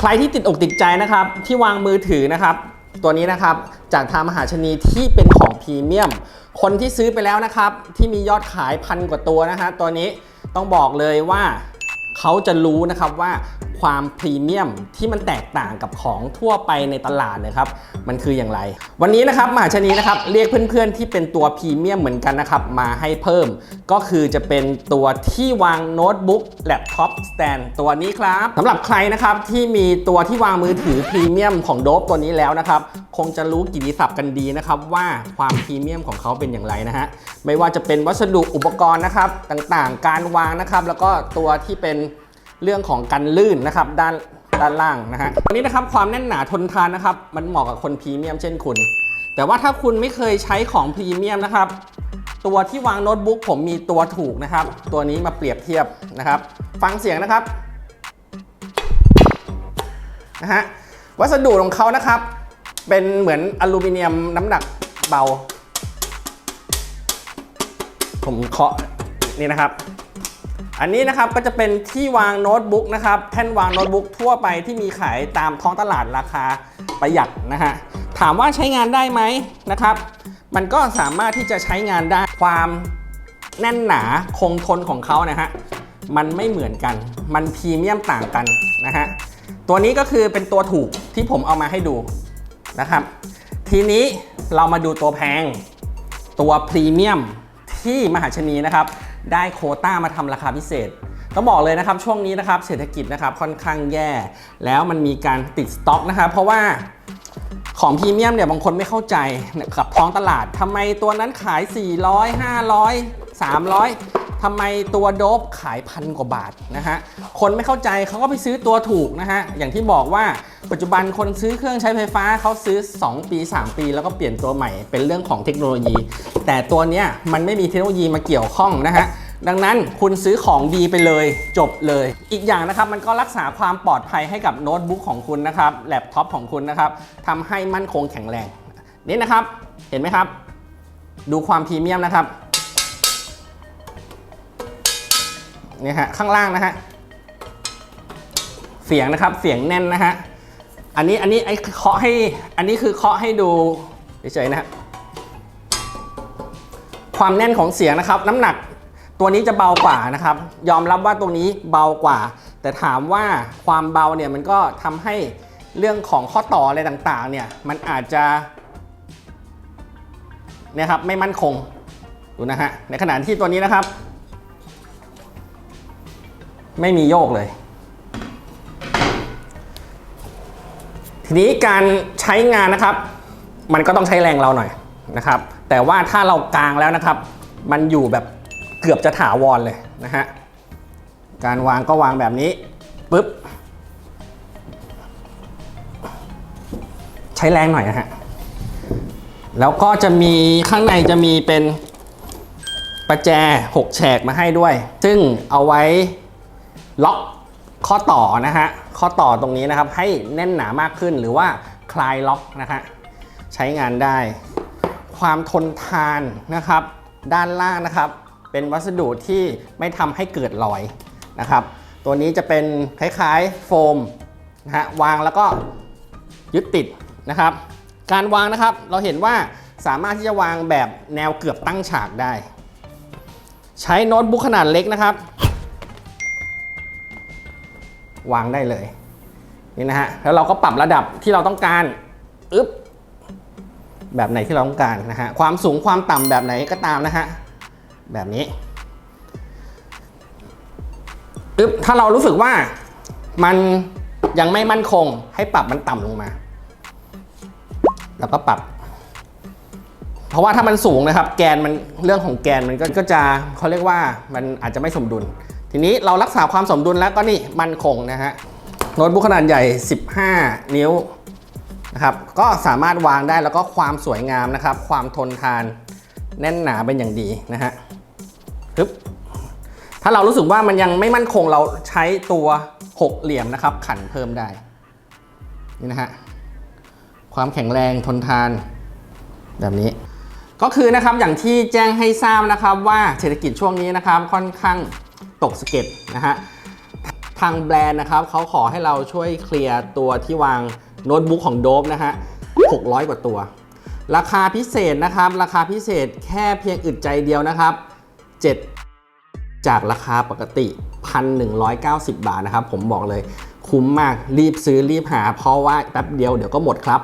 ใครที่ติดอกติดใจนะครับ ที่วางมือถือนะครับ ตัวนี้นะครับจากทางมหาชนีที่เป็นของพรีเมียม คนที่ซื้อไปแล้วนะครับ ที่มียอดขายพันกว่าตัวนะฮะตัวนี้ต้องบอกเลยว่าเขาจะรู้นะครับว่า ความพรีเมียมที่มันแตกต่างกับของทั่วไปในตลาดนะครับ มันคืออย่างไร วันนี้นะครับมหาชนีนะครับเรียกเพื่อนๆที่เป็นตัวพรีเมียมเหมือนกันนะครับมาให้เพิ่ม ก็คือจะเป็นตัวที่วางโน้ตบุ๊กแล็ปท็อปสแตนตัวนี้ครับสำหรับใครนะครับที่มีตัวที่วางมือถือพรีเมียมของโดบตัวนี้แล้วนะครับคงจะรู้กิตติศัพท์กันดีนะครับว่าความพรีเมียมของเขาเป็นอย่างไรนะฮะไม่ว่าจะเป็นวัสดุอุปกรณ์นะครับต่างๆ การวางนะครับแล้วก็ตัวที่เป็น เรื่องของการลื่นนะครับด้านด้านล่างนะฮะวันนี้นะครับความแน่นหนาทนทานนะครับ มันเหมาะกับคนพรีเมียมเช่นคุณ แต่ว่าถ้าคุณไม่เคยใช้ของพรีเมียมนะครับ ตัวที่วางโน้ตบุ๊กผมมีตัวถูกนะครับ ตัวนี้มาเปรียบเทียบนะครับ ฟังเสียงนะครับนะฮะวัสดุของเขานะครับ เป็นเหมือนอลูมิเนียมน้ำหนักเบา ผมเคาะนี่นะครับ อันนี้นะครับก็จะเป็นที่วางโน้ตบุ๊กนะครับแท่นวางโน้ตบุ๊กทั่วไปที่มีขายตามท้องตลาดราคาประหยัดนะฮะถามว่าใช้งานได้ไหมนะครับ มันก็สามารถที่จะใช้งานได้ความแน่นหนาคงทนของเขานะฮะมันไม่เหมือนกัน มันพรีเมียมต่างกันนะฮะตัวนี้ก็คือเป็นตัวถูกที่ผมเอามาให้ดูนะครับ ทีนี้เรามาดูตัวแพง ตัวพรีเมียมที่มหาชนีนะครับ ได้โคต้ามาทำราคาพิเศษต้องบอกเลยนะครับช่วงนี้นะครับเศรษฐกิจนะครับค่อนข้างแย่ แล้วมันมีการติดสต็อกนะครับเพราะว่าของพรีเมียมเนี่ยบางคนไม่เข้าใจกับท้องตลาดทำไมตัวนั้นขาย 400 500 300ทำไมตัวโดบขายพันกว่าบาทนะฮะคนไม่เข้าใจเขาก็ไปซื้อตัวถูกนะฮะอย่างที่บอกว่า ปัจจุบันคนซื้อเครื่องใช้ไฟฟ้าเขาซื้อ 2 ปี 3 ปี แล้วก็เปลี่ยนตัวใหม่เป็นเรื่องของเทคโนโลยี แต่ตัวเนี้ยมันไม่มีเทคโนโลยีมาเกี่ยวข้องนะฮะดังนั้นคุณซื้อของดีไปเลยจบเลย อีกอย่างนะครับมันก็รักษาความปลอดภัยให้กับโน้ตบุ๊กของคุณนะครับแล็ปท็อปของคุณนะครับทำให้มั่นคงแข็งแรงนี่นะครับเห็นไหมครับ ดูความพรีเมียมนะครับนี่ฮะข้างล่างนะฮะเสียงนะครับเสียงแน่นนะฮะ อันนี้อันนี้ไอ้เคาะให้ อันนี้คือเคาะให้ดูเฉยๆนะฮะความแน่นของเสียงนะครับ น้ำหนักตัวนี้จะเบากว่านะครับ ยอมรับว่าตัวนี้เบากว่า แต่ถามว่าความเบาเนี่ยมันก็ทำให้เรื่องของข้อต่ออะไรต่างๆ เนี่ยมันอาจจะเนี่ยครับไม่มั่นคงดูนะฮะในขณะที่ตัวนี้นะครับ ไม่มีโยกเลย ทีนี้การใช้งานนะครับ มันก็ต้องใช้แรงเราหน่อยนะครับ แต่ว่าถ้าเรากางแล้วนะครับ มันอยู่แบบเกือบจะถาวรเลยนะฮะการวางก็วางแบบนี้ปุ๊บใช้แรงหน่อยนะฮะแล้วก็จะมีข้างในจะมีเป็นประแจ 6 แฉกมาให้ด้วย ซึ่งเอาไว้ล็อก ข้อต่อนะฮะข้อต่อตรงนี้นะครับให้แน่นหนามากขึ้นหรือว่าคลายล็อกนะฮะใช้งานได้ ความทนทานนะครับ ด้านล่างนะครับ เป็นวัสดุที่ไม่ทำให้เกิดรอยนะครับ ตัวนี้จะเป็นคล้ายๆโฟมนะฮะวางแล้วก็ยึดติดนะครับ การวางนะครับเราเห็นว่าสามารถที่จะวางแบบแนวเกือบตั้งฉากได้ ใช้โน้ตบุ๊กขนาดเล็กนะครับ วางได้เลยนี่นะฮะแล้วเราก็ปรับระดับที่เราต้องการอึ๊บแบบไหนที่เราต้องการนะฮะความสูงความต่ำแบบไหนก็ตามนะฮะแบบนี้อึ๊บถ้าเรารู้สึกว่ามันยังไม่มั่นคงให้ปรับมันต่ำลงมา แล้วก็ปรับ เพราะว่าถ้ามันสูงนะครับ แกนมันเรื่องของแกนมันก็ก็จะเขาเรียกว่ามันอาจจะไม่สมดุล ทีนี้เรารักษาความสมดุลแล้วก็นี่มั่นคงนะฮะโน้ตบุ๊กขนาดใหญ่ 15 นิ้วนะครับก็สามารถวางได้แล้วก็ความสวยงามนะครับ ความทนทานแน่นหนาเป็นอย่างดีนะฮะึบถ้าเรารู้สึกว่ามันยังไม่มั่นคงเราใช้ตัวหกเหลี่ยมนะครับ ขันเพิ่มได้นี่นะฮะความแข็งแรงทนทาน แบบนี้ ก็คือนะครับอย่างที่แจ้งให้ทราบนะครับว่าเศรษฐกิจช่วงนี้นะครับค่อนข้าง ตกสะเก็ดนะฮะทางแบรนด์นะครับเขาขอให้เราช่วยเคลียร์ตัวที่วางโน้ตบุ๊กของโดบนะฮะ 600 กว่าตัว ราคาพิเศษนะครับ ราคาพิเศษแค่เพียงอึดใจเดียวนะครับ 7 จากราคาปกติ 1,190 บาทนะครับ ผมบอกเลยคุ้มมากรีบซื้อรีบหา เพราะว่าแป๊บเดียวเดี๋ยวก็หมดครับ